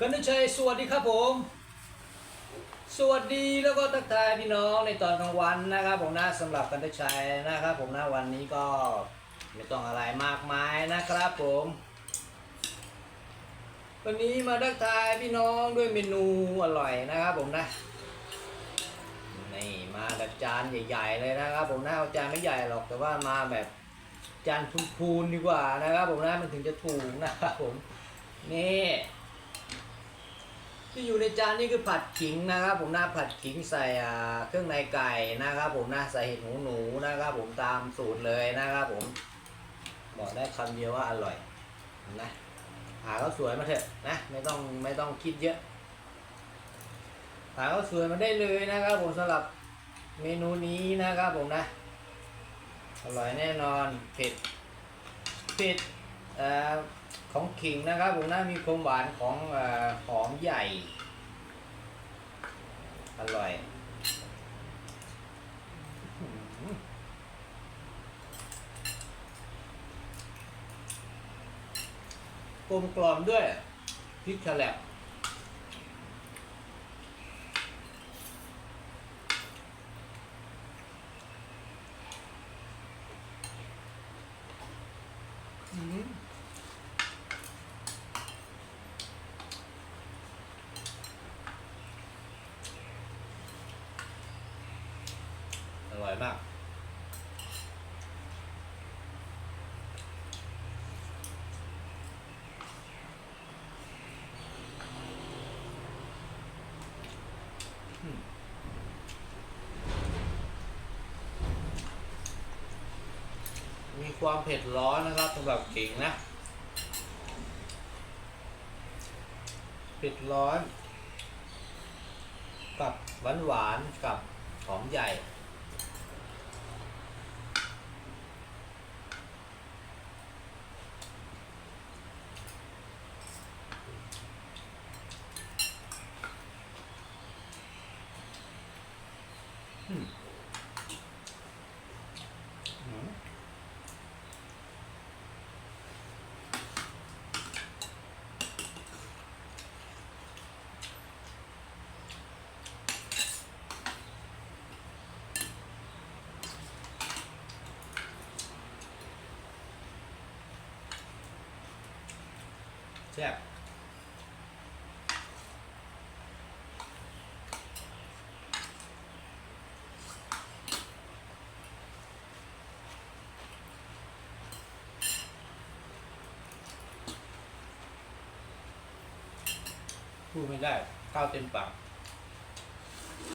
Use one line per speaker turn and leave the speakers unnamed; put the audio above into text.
กันนชัยสวัสดีครับผม สวัสดีแล้วก็ทักทายพี่น้องในตอนกลางวันนะครับ ผมนะสำหรับกันนชัยนะครับ ผมนะวันนี้ก็ไม่ต้องอะไรมากมายนะครับผม วันนี้มาทักทายพี่น้องด้วยเมนูอร่อยนะครับผมนะนี่มาแบบจานใหญ่ ๆ เลยนะครับ ผมนะเอาจานไม่ใหญ่หรอกแต่ว่ามาแบบจานพูนๆดีกว่านะครับ ผมนะมันถึงจะถูกนะครับผมนี่ ที่อยู่ในจานนี่คือผัดขิงนะครับผมนะผัดขิงใส่เครื่องในไก่นะครับผมนะใส่เห็ดหูหนูนะครับผมตามสูตรเลยนะครับผมบอกได้คำเดียวว่าอร่อยนะหาข้าสวยมาเถอะนะไม่ต้องไม่ต้องคิดเยอะหาข้าสวยมาได้เลยนะครับผมสำหรับเมนูนี้นะครับผมนะอร่อยแน่นอนเผ็ดเผ็ดอของขิงนะครับผมนะมีความหวานของเออหอม ใหญ่ อร่อยกลมกล่อมด้วยพริกแฉลบอื้อหือ อร่อยมาก มีความเผ็ดร้อนนะครับสำหรับกิ่งนะ เผ็ดร้อน กับหวานหวานกับหอมใหญ่ แซ่บ พูดไม่ได้ข้าวเต็มปาก